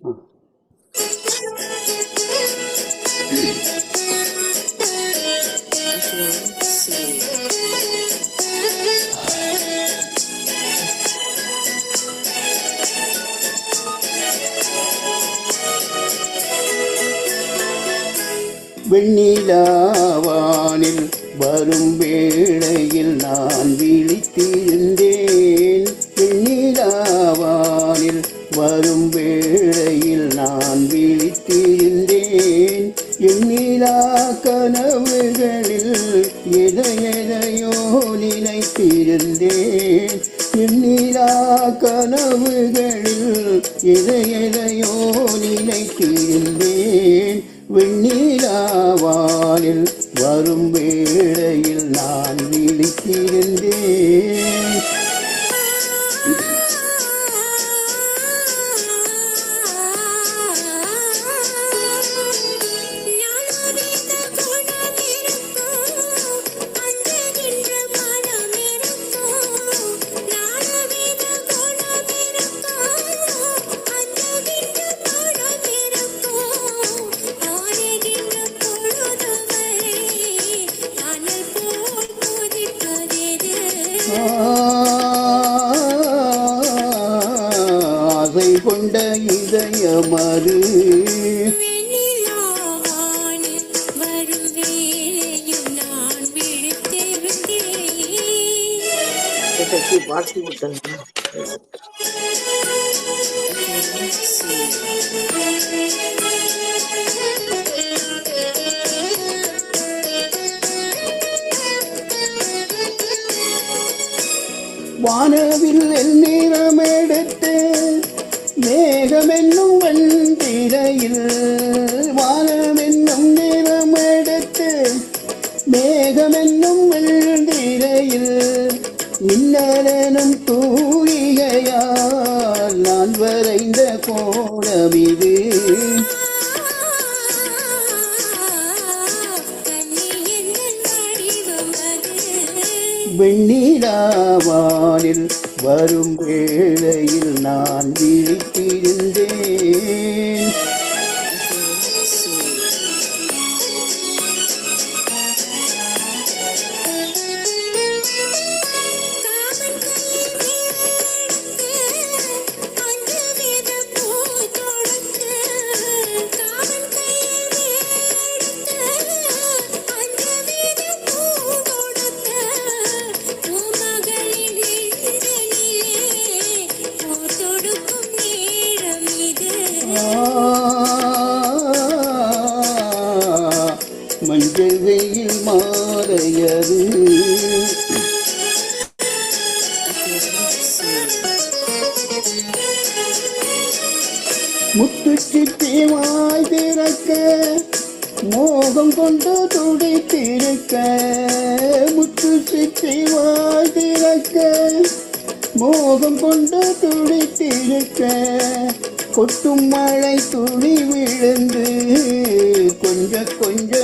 வெண்ணிலாவானில் வரும் வேளையில் நான் விழித்தேன். விழித்திருந்தேன் எண்ணிலா கனவுகளில் எதை எதையோ நினைத்திருந்தேன் எண்ணிலா கனவுகளில் எதை எதையோ நினைத்திருந்தேன். வெண்ணிலாவானில் வரும் கொண்ட கட்டி பாட்டி விட்டாங்க வானவில் எடுத்து மேகம் என்னும் வெண்திரையில் வானம் மேகமென்னும் நிறம் எடுத்து தூ வெண்ணிலாவானில் வரும் வேளையில் நான் விழித்திருந்தேன் முத்து சிப்பி வாய் திறக்க மோகம் கொண்டு துடித்திருக்க முத்து சிப்பி வாய் திறக்க மோகம் கொண்டு துடித்திருக்க கொட்டும் மழை துணி விழுந்து கொஞ்ச கொஞ்ச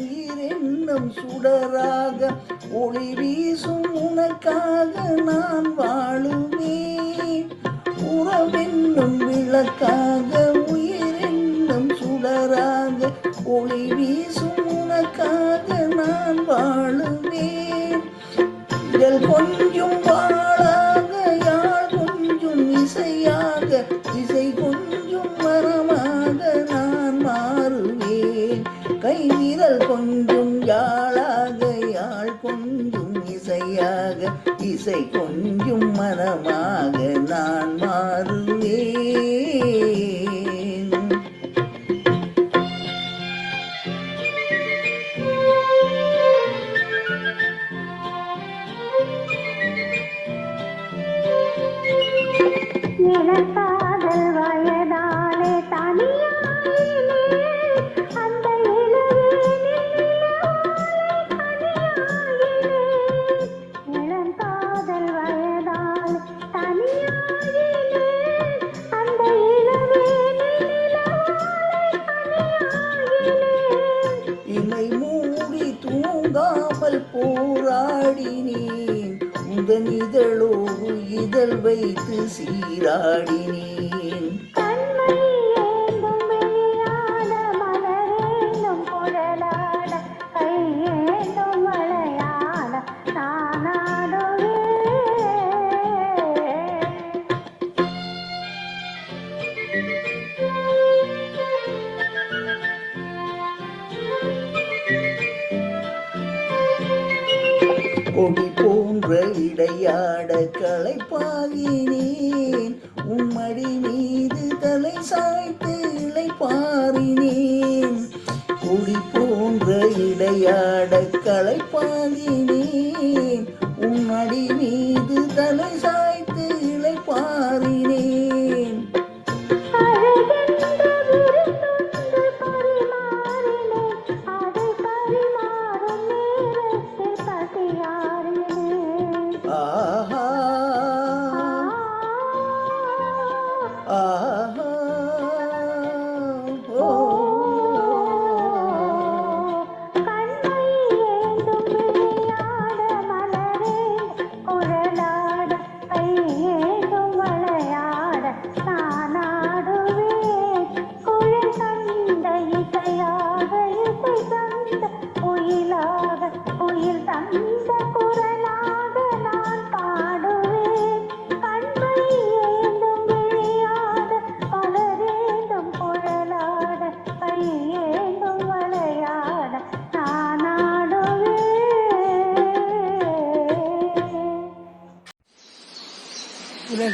விளக்காக உயிரென்னும் சுடராக ஒளி வீசும் உனக்காக நான் வாழுவே உறவென்னும் விளக்காக உயிரென்னும் சுடராக ஒளி வீசும் உனக்காக நான் வாழுவேன் இதழ் கொஞ்சம் நாள் கொஞ்சும் இசையாக இசை கொஞ்சும் மனமாக நான் மாறுவேன். இளங்காதல் இதழ் வைத்து சீராடினேன். போன்ற இடையாட களைப்பாகினேன். உம்மடி மீது தலை சாய்த்து இளைப்பாறினேன். குடி போன்ற இடையாட களைப்பாகினேன். உம்மடி மீது தலை